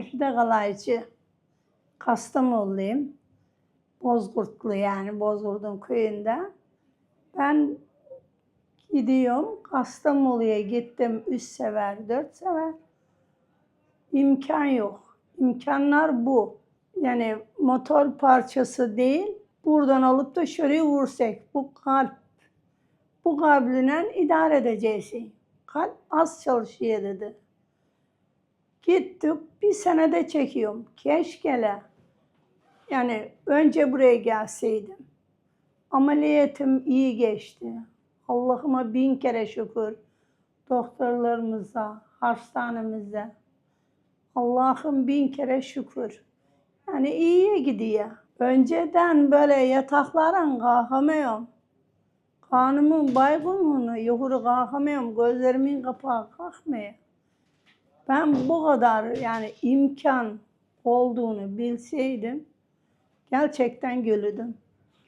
Elfide Kalaycı. Kastamonuluyum. Bozkurtlu yani Bozkurt'un köyünde. Ben gidiyorum. Kastamonu'ya gittim üç sefer, dört sefer. İmkan yok. İmkanlar bu. Yani motor parçası değil. Buradan alıp da şuraya vursak. Bu kalp. Bu kalple idare edeceksin. Kalp az çalışıyor dedi. Gittik bir senede çekiyorum. Keşkele. Yani önce buraya gelseydim. Ameliyatım iyi geçti. Allah'ıma bin kere şükür. Doktorlarımıza, hastanemize. Allah'ım bin kere şükür. Yani iyiye gidiyor. Önceden böyle yatakların kalkamıyorum. Kanımın baygınlığını yukarı kalkamıyorum. Gözlerimin kapağı kalkmıyor. Ben bu kadar yani imkan olduğunu bilseydim gerçekten gülüdüm.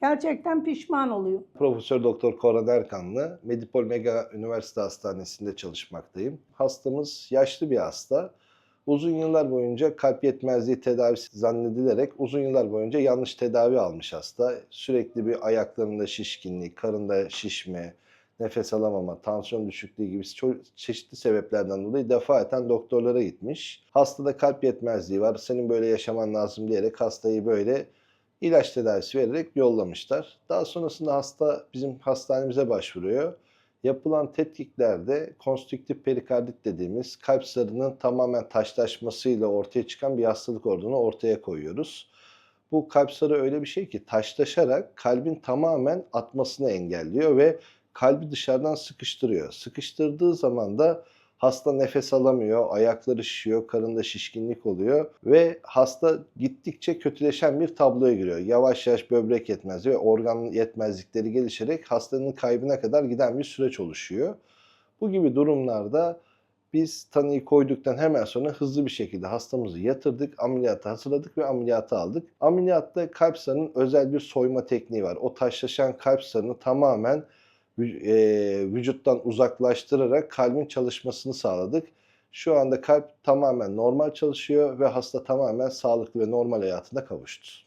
Gerçekten pişman oluyorum. Profesör Doktor Koran Erkanlı Medipol Mega Üniversite Hastanesi'nde çalışmaktayım. Hastamız yaşlı bir hasta. Uzun yıllar boyunca kalp yetmezliği tedavisi zannedilerek uzun yıllar boyunca yanlış tedavi almış hasta. Sürekli bir ayaklarında şişkinlik, karında şişme, nefes alamama, tansiyon düşüklüğü gibi çeşitli sebeplerden dolayı defaten doktorlara gitmiş. Hastada kalp yetmezliği var, senin böyle yaşaman lazım diyerek hastayı böyle ilaç tedavisi vererek yollamışlar. Daha sonrasında hasta bizim hastanemize başvuruyor. Yapılan tetkiklerde konstrüktif perikardit dediğimiz kalp zarının tamamen taşlaşmasıyla ortaya çıkan bir hastalık olduğunu ortaya koyuyoruz. Bu kalp zarı öyle bir şey ki taşlaşarak kalbin tamamen atmasını engelliyor ve kalbi dışarıdan sıkıştırıyor. Sıkıştırdığı zaman da hasta nefes alamıyor, ayakları şişiyor, karında şişkinlik oluyor ve hasta gittikçe kötüleşen bir tabloya giriyor. Yavaş yavaş böbrek yetmezliği ve organ yetmezlikleri gelişerek hastanın kaybına kadar giden bir süreç oluşuyor. Bu gibi durumlarda biz tanıyı koyduktan hemen sonra hızlı bir şekilde hastamızı yatırdık, ameliyata hazırladık ve ameliyata aldık. Ameliyatta kalp zarının özel bir soyma tekniği var. O taşlaşan kalp zarını tamamen vücuttan uzaklaştırarak kalbin çalışmasını sağladık. Şu anda kalp tamamen normal çalışıyor ve hasta tamamen sağlıklı ve normal hayatına kavuştu.